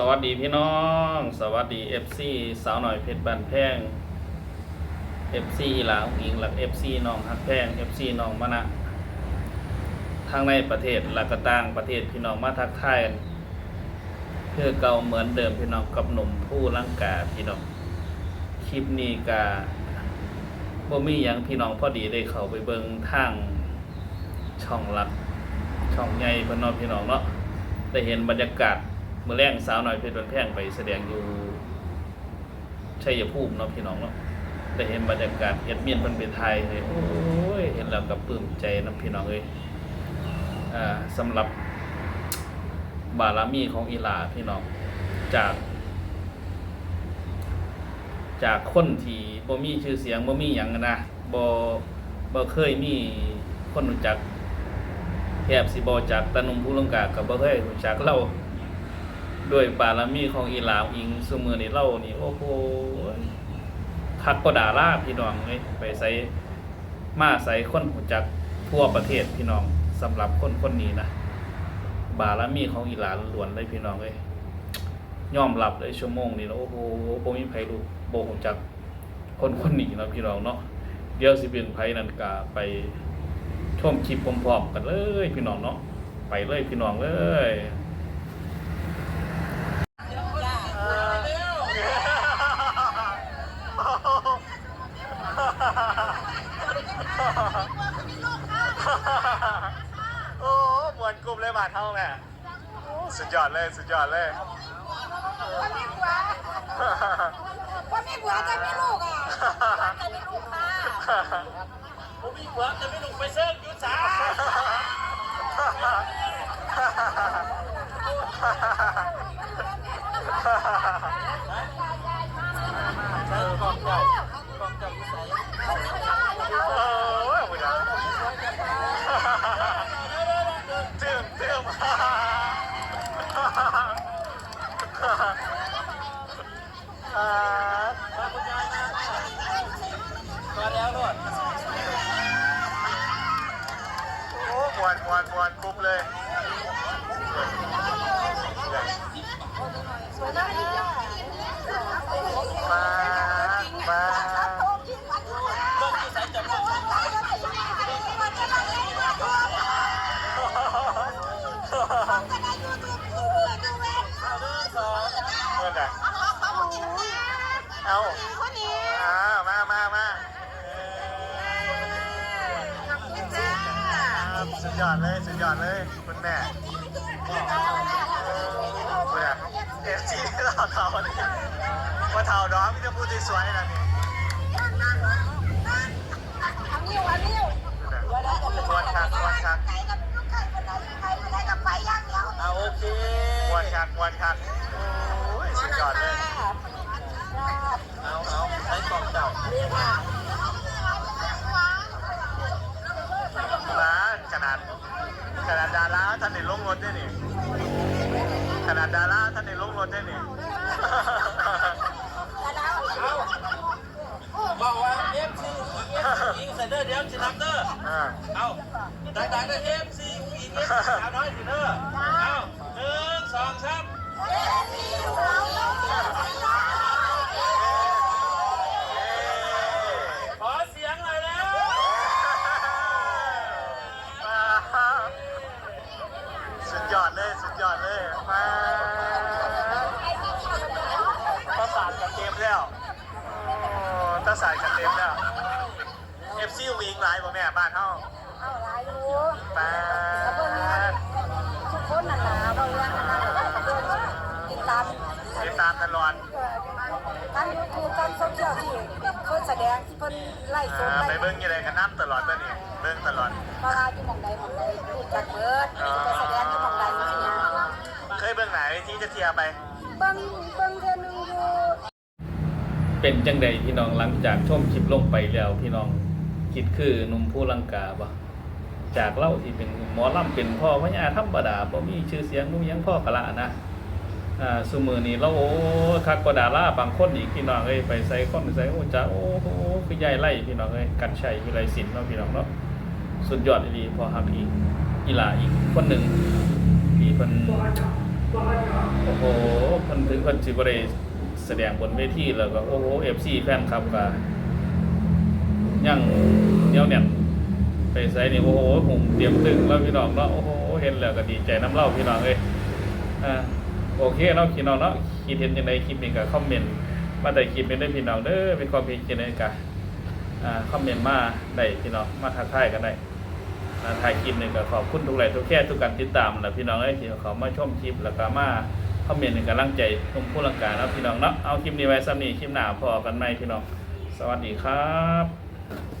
สวัสดีพี่น้อง สวัสดี FC สาวหน่อยเพชรบ้านแพง FC หลาหญิงหลัก FC น้องฮักแพง FC น้องมะนะทางในประเทศและก็ต่างประเทศพี่น้องมาทักทายกันเพื่อเก่าเหมือนเดิมพี่น้องกับหนุ่มผู้ร่างกาพี่น้องคลิปนี้กาบ่มีหยังพี่น้องพอดีได้เข้าไปเบิ่งทางช่องหลักช่องใหญ่พิ่นเนาะพี่น้องเนาะได้เห็นบรรยากาศ มื้อแรงสาวน้อยเพชรบ้านแพงไปแสดงอยู่ชัยภูมิเนาะพี่น้องเนาะได้เห็นบรรยากาศเอ็ดเมียนเพิ่นไปไทยเลยโอ้ยเห็นแล้วก็ปลื้มใจนะพี่น้องเอ้ยอ่าสำหรับบารมีของอีหลาพี่น้องจาก จากคนที่บ่มีชื่อเสียงบ่มีหยังนะบ่บ่เคยมีคนรู้จักแทบสิบอจากตะนุมผู้ลงกากับบ่เคยรู้จักเรา ด้วยบารมีของอีหลาวอิงซุมือนี่เรานี่โอ้โหคักก็ด่าราพี่น้องเอ้ยไปใส่มาใส่คนรู้จักทั่วประเทศพี่น้องสำหรับคนคนนี้นะบารมีของอีหลานล้วนเลยพี่น้องเอ้ยยอมรับเลยชั่วโมงนี้แล้วโอ้โหบ่มีไผรู้บ่รู้จักคนคนนี้นะพี่น้องเนาะเดี๋ยวสิเป็นไผนันก็ไปชมคลิปพร้อมๆกันเลยพี่น้องเนาะไปเลยพี่น้องเลย โอ้มวนกลุ่มเลยบาทเท่าแม่โอ้สุดยอดเลยสุดยอดเลยว่ามีผัวว่ามีผัวจะมีลูกอะจะมีลูกค่ะผมมีหัวแต่ไม่ลงไปเซิร์ฟยุสาโอ้ยมึงอะเติมเติม อ่ามาแล้วนวดโอ้มวนมวนมวนกลุ่มเลยมา เอาอ่ามามามาครับสุดยอดเลยสุดยอดเลยคุณแม่คุณอะเอฟซีเราเทาเนี่ยว่าเทาน้องจะพูดสวยๆนะนี่ควนคักควนคัก เอาโอเค ควนคักควนคักโอ้ยสุดยอดเลย เอาเอาใช้กล่องเจ้า ร้านขนาดขนาดดารา ท่านในลงรถด้วยนี่ขนาดดาราท่านในลงรถด้วยนี่บอกว่าเอฟซีอิงเซนเดอร์เดี๋ยวจินับเดอร์อ่าเอาดังๆเลยเอฟซีอิงเอฟซีสาวน้อยสิเดอร์เอาหนึ่งสองสามข เต็มแล้วเอฟซีวิงไลน์บ่แม่บ้านเฮาปาดทุกคนน่ะนะบางเรื่องนะติดตามติดตามตลอดทางยูทูบทางโซเชียลที่เพิ่นแสดงที่เพิ่นไล่สดอ่าไล่ไปเบิ้งยังไงกันน้ำตลอดตัวนี้เบิ้งตลอดเพราะว่าอยู่หม่องใดหม่องใดรู้จักเบิดไปแสดงอยู่หม่องใดอยู่ที่นี่เคยเบิ้งไหนที่จะเทียร์ไปเบิ่งเบิ่งเทื่อนึงอยู่ เป็นจังใดพี่น้องหลังจากชมคลิปลงไปแล้วพี่น้องคิดคือหนุ่มผู้ลังกาบ่จากเล่าที่เป็นหมอลำเป็นพ่อพญาธรรมดาบ่มีชื่อเสียงบ่มียังพ่อกะละนะอ่าซุมือนี้เราโอ้คักกว่าดาราบางคนอีกพี่น้องเอ้ยไปใส่คนใส่โอ้จ้าโอ้โหคือใหญ่ไล่พี่น้องเอ้ยกันชัยวิไลศิลป์เนาะพี่น้องเนาะสุดยอดดีพอฮักอีกอีหลาอีกคนหนึ่งที่เพิ่นโอ้โหเพิ่นถึงคนสิบ่ได้ แสดงบนเวทีแล้วก็โอ้โห FC แฟนคลับก็ยังเนียวแน่นไปใส่นี่โอ้โหผมเตรียมตึงแล้วพี่น้องเนาะโอ้โหเห็นแล้วก็ดีใจน้ำเล่าพี่น้องเอ้ยอ่าโอเคเนาะพี่น้องเนาะคิดเห็นยังไงคลิปนี้ก็คอมเมนต์มาได้คลิปนี้ได้พี่น้องเด้อเป็นความเห็นยังไงก็อ่าคอมเมนต์มาได้พี่น้องมาทักทายกันได้ถ่ายคลิปนี่ก็ขอบคุณทุกไลค์ทุกแค่ทุกการติดตามนะพี่น้องเอ้ยที่เขามาชมคลิปแล้วก็มา คอมเมนต์ในกำลังใจชมผู้ลังการนะพี่น้องเนาะเอาคลิปนี้ไว้ซ้ำนี้คลิปหน้าพอกันไหมพี่น้อง สวัสดีครับ